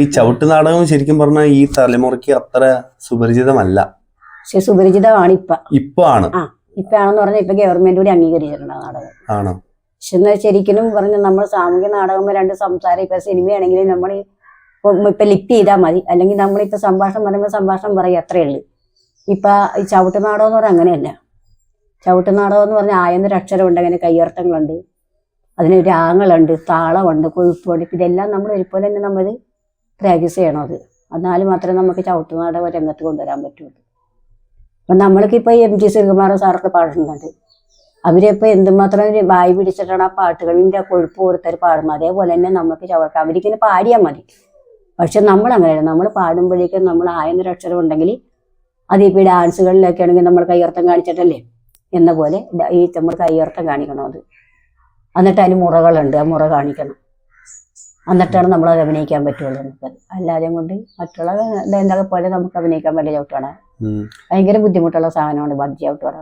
ഈ ചവിട്ട് നാടകം ശരിക്കും പറഞ്ഞാൽ ഈ തലമുറയ്ക്ക് അത്ര സുപരിചിതമല്ല. പക്ഷെ സുപരിചിതമാണ് ഇപ്പൊ ഇപ്പൊ ആണ്. ആ ഇപ്പൊ ആണെന്ന് പറഞ്ഞാൽ ഇപ്പൊ ഗവൺമെന്റ് കൂടി അംഗീകരിച്ചിട്ടുണ്ട് ആ നാടകം. ആണോ. പക്ഷെ എന്നാൽ ശരിക്കും പറഞ്ഞ നമ്മൾ സാമൂഹ്യ നാടകം രണ്ട് സംസാരം ഇപ്പൊ സിനിമയാണെങ്കിലും നമ്മൾ ഇപ്പൊ ലിപ്റ്റ് ചെയ്താൽ മതി. അല്ലെങ്കിൽ നമ്മളിപ്പോ സംഭാഷണം പറയുമ്പോൾ സംഭാഷണം പറയും അത്രേ ഉള്ളൂ. ഇപ്പൊ ഈ ചവിട്ട് നാടകം എന്ന് പറഞ്ഞാൽ അങ്ങനെയല്ല. ചവിട്ട് നാടകം എന്ന് പറഞ്ഞാൽ ആയെന്നൊരു അക്ഷരമുണ്ട് അങ്ങനെ കയ്യർത്ഥങ്ങളുണ്ട് അതിന് രാഗങ്ങളുണ്ട് താളമുണ്ട് കൊഴുപ്പുണ്ട്. ഇതെല്ലാം നമ്മൾ ഒരുപോലെ തന്നെ നമ്മൾ ചെയ്യണം അത്. എന്നാൽ മാത്രമേ നമുക്ക് ചവിട്ട് നാടകം രംഗത്ത് കൊണ്ടുവരാൻ പറ്റുള്ളൂ അപ്പം നമ്മൾക്കിപ്പോൾ എം ജി ശ്രീകുമാർ സാറൊക്കെ പാടുന്നുണ്ട്. അവരിപ്പോൾ എന്തുമാത്രം വായി പിടിച്ചിട്ടാണ് ആ പാട്ടുകളിന്റെ കൊഴുപ്പ് കൊടുത്തവർ പാടുന്നത്. അതേപോലെ തന്നെ നമുക്ക് ചവിട്ട് അവരിങ്ങനെ പാടിയാൽ മതി. പക്ഷെ നമ്മൾ നമ്മൾ പാടുമ്പോഴേക്കും നമ്മൾ ആയെന്നൊരു അക്ഷരം ഉണ്ടെങ്കിൽ അതിപ്പോൾ ഈ ഡാൻസുകളിലൊക്കെ ആണെങ്കിൽ നമ്മൾ കയ്യർത്തം കാണിച്ചിട്ടല്ലേ? എന്ന പോലെ ഈ നമ്മൾ കയ്യർത്തം കാണിക്കണം അത്. എന്നിട്ട് അതിന് മുറകളുണ്ട്. ആ മുറ കാണിക്കണം. എന്നിട്ടാണ് നമ്മൾ അത് അഭിനയിക്കാൻ പറ്റുള്ളൂ നമുക്ക്. അല്ലാതെ കൊണ്ട് മറ്റുള്ള ഇതെന്തൊക്കെ പോലെ നമുക്ക് അഭിനയിക്കാൻ പറ്റില്ല ചവിട്ടാണ് ഉം. ഭയങ്കര ബുദ്ധിമുട്ടുള്ള സാധനമാണ് ബജ്ജി ചവിട്ടുപാട